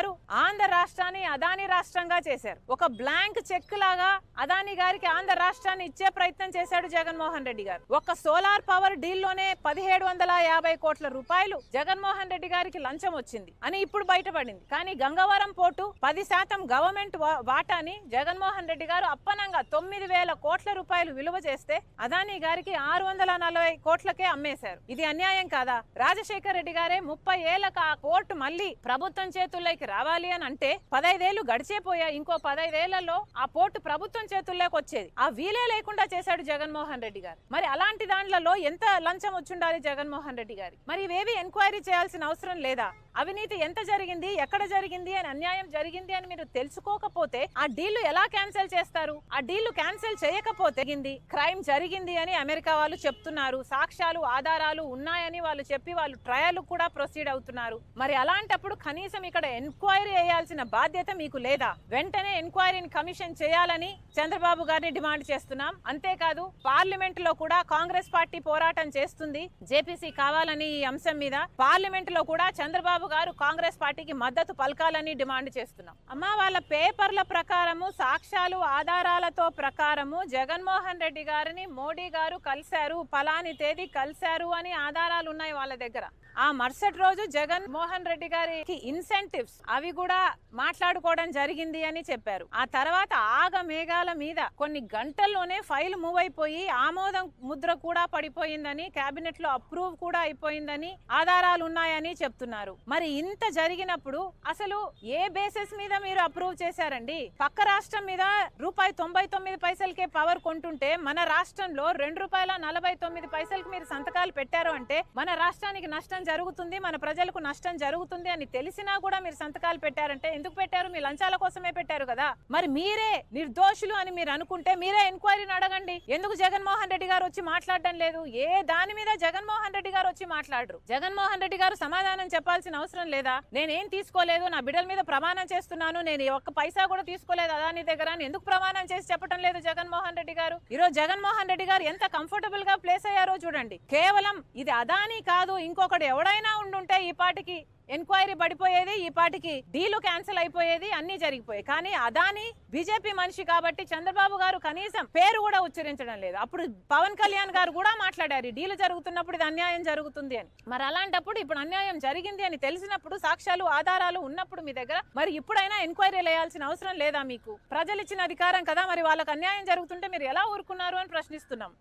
గారు ఆంధ్ర రాష్ట్రాన్ని అదాని రాష్ట్రంగా చేశారు. ఒక బ్లాంక్ చెక్ లాగా అదాని గారికి ఆంధ్ర రాష్ట్రాన్ని ఇచ్చే ప్రయత్నం చేశాడు జగన్మోహన్ రెడ్డి గారు. ఒక సోలార్ పవర్ డీల్లోనే పదిహేడు వందల యాభై కోట్ల రూపాయలు జగన్మోహన్ రెడ్డి గారికి లంచం వచ్చింది అని ఇప్పుడు బయటపడింది. కానీ గంగవరం పోర్టు పది శాతం గవర్నమెంట్ వాటాని జగన్మోహన్ రెడ్డి గారు అప్పనంగా తొమ్మిది వేల కోట్ల రూపాయలు విలువ చేస్తే అదాని గారికి ఆరు వందల నలభై కోట్లకే అమ్మేశారు. ఇది అన్యాయం కాదా? రాజశేఖర్ రెడ్డి గారే ముప్పై ఏళ్ళకు ఆ మళ్ళీ ప్రభుత్వం చేతుల్లోకి రావాలి అని అంటే పదైదేళ్ళు గడిచేపోయా ఇంకో పదైదేళ్ళలో ఆ పోర్టు ప్రభుత్వం చేతుల్లోకి వచ్చేది. ఆ వీలే లేకుండా చేశాడు జగన్మోహన్ రెడ్డి గారు. మరి అలాంటి దాంట్లలో ఎంత లంచం వచ్చుండాలి జగన్మోహన్ రెడ్డి గారి? మరి ఇవేవి ఎంక్వైరీ చేయాల్సిన అవసరం లేదా? అవినీతి ఎంత జరిగింది? ఎక్కడ జరిగింది? అని అన్యాయం జరిగింది అని మీరు తెలుసుకోకపోతే ఆ డీల్ ఎలా క్యాన్సిల్ చేస్తారు? ఆ డీల్ క్యాన్సిల్ చేయకపోతే క్రైమ్ జరిగింది అని అమెరికా వాళ్ళు చెప్తున్నారు. సాక్ష్యాలు ఆధారాలు ఉన్నాయని వాళ్ళు చెప్పి వాళ్ళు ట్రయల్ కూడా ప్రొసీడ్ అవుతున్నారు. మరి అలాంటప్పుడు కనీసం ఇక్కడ ఎంక్వైరీ చేయాల్సిన బాధ్యత మీకు లేదా? వెంటనే ఎంక్వైరీని కమిషన్ చేయాలని చంద్రబాబు గారిని డిమాండ్ చేస్తున్నాం. అంతేకాదు పార్లమెంట్లో కూడా కాంగ్రెస్ పార్టీ పోరాటం చేస్తుంది. జేపీసీ కావాలని ఈ అంశం మీద పార్లమెంట్లో కూడా చంద్రబాబు గారు కాంగ్రెస్ పార్టీకి మద్దతు పలకాలని డిమాండ్ చేస్తున్నాం. అమ్మ వాళ్ళ పేపర్ల ప్రకారము సాక్ష్యాలు ఆధారాలతో ప్రకారము జగన్మోహన్ రెడ్డి గారిని మోడీ గారు కలిశారు ఫలాని తేదీ కలిశారు అని ఆధారాలు ఉన్నాయి వాళ్ళ దగ్గర. ఆ మరుసటి రోజు జగన్ మోహన్ రెడ్డి గారికి ఇన్సెంటివ్స్ అవి కూడా మాట్లాడుకోవడం జరిగింది అని చెప్పారు. ఆ తర్వాత ఆగ మేఘాల మీద కొన్ని గంటల్లోనే ఫైల్ మూవ్ అయిపోయి ఆమోదం ముద్ర కూడా పడిపోయిందని కేబినెట్లో అప్రూవ్ కూడా అయిపోయిందని ఆధారాలు ఉన్నాయని చెప్తున్నారు. మరి ఇంత జరిగినప్పుడు అసలు ఏ బేసిస్ మీద మీరు అప్రూవ్ చేశారండి? పక్క రాష్ట్రం మీద రూపాయి తొంభై తొమ్మిది పైసలకే పవర్ కొంటుంటే మన రాష్ట్రంలో రెండు రూపాయల నలభై తొమ్మిది పైసలకి మీరు సంతకాలు పెట్టారు అంటే మన రాష్ట్రానికి నష్టం జరుగుతుంది మన ప్రజలకు నష్టం జరుగుతుంది అని తెలిసినా కూడా మీరు సంతకాలు పెట్టారంటే ఎందుకు పెట్టారు? మీ లంచాల కోసమే పెట్టారు కదా. మరి మీరే నిర్దోషులు అని మీరు అనుకుంటే మీరే ఎంక్వైరీని అడగండి. ఎందుకు జగన్మోహన్ రెడ్డి గారు వచ్చి మాట్లాడడం లేదు? ఏ దాని మీద జగన్మోహన్ రెడ్డి గారు వచ్చి మాట్లాడరు? జగన్మోహన్ రెడ్డి గారు సమాధానం చెప్పాల్సిన అవసరం లేదా? నేనేం తీసుకోలేదు నా బిడ్డల మీద ప్రమాణం చేస్తున్నాను నేను ఒక్క పైసా కూడా తీసుకోలేదు అదాని దగ్గర ఎందుకు ప్రమాణం చేసి చెప్పడం లేదు జగన్మోహన్ రెడ్డి గారు? ఈరోజు జగన్మోహన్ రెడ్డి గారు ఎంత కంఫర్టబుల్గా ప్లేస్ అయ్యారో చూడండి. కేవలం ఇది అదాని కాదు ఇంకొకటి ఎవడైనా ఉండుంటే ఈ పాటికి ఎంక్వైరీ పడిపోయేది ఈ పాటికి డీలు క్యాన్సిల్ అయిపోయేది అన్ని జరిగిపోయాయి. కానీ అదాని బీజేపీ మనిషి కాబట్టి చంద్రబాబు గారు కనీసం పేరు కూడా ఉచ్చరించడం లేదు. అప్పుడు పవన్ కళ్యాణ్ గారు కూడా మాట్లాడారు డీలు జరుగుతున్నప్పుడు ఇది అన్యాయం జరుగుతుంది అని. మరి అలాంటప్పుడు ఇప్పుడు అన్యాయం జరిగింది అని తెలిసినప్పుడు సాక్ష్యాలు ఆధారాలు ఉన్నప్పుడు మీ దగ్గర మరి ఇప్పుడైనా ఎంక్వైరీ వేయాల్సిన అవసరం లేదా మీకు? ప్రజలు ఇచ్చిన అధికారం కదా మరి వాళ్ళకి అన్యాయం జరుగుతుంటే మీరు ఎలా ఊరుకున్నారు అని ప్రశ్నిస్తున్నాం.